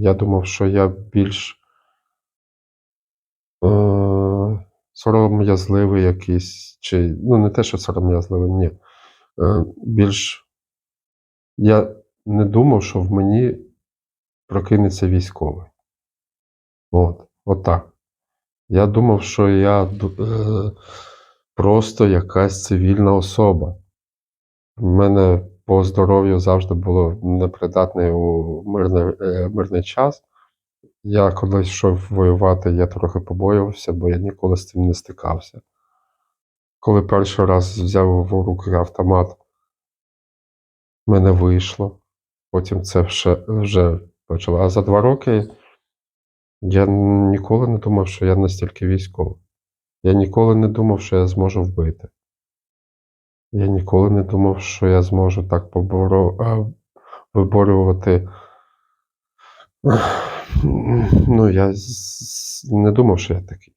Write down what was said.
Я думав, що я більш е, сором'язливий якийсь, чи ну не те, що сором'язливий, ні. Е, більш я не думав, що в мені прокинеться військовий. От, от так. Я думав, що я е, просто якась цивільна особа. У мене по здоров'ю завжди було непридатний у мирний, е, мирний час. Я коли йшов воювати, я трохи побоювався, бо я ніколи з цим не стикався. Коли перший раз взяв в руки автомат, в мене вийшло. Потім це вже, вже почало. А за два роки я ніколи не думав, що я настільки військовий. Я ніколи не думав, що я зможу вбити. Я ніколи не думав, що я зможу так поборо... виборювати. Ну, я не думав, що я такий.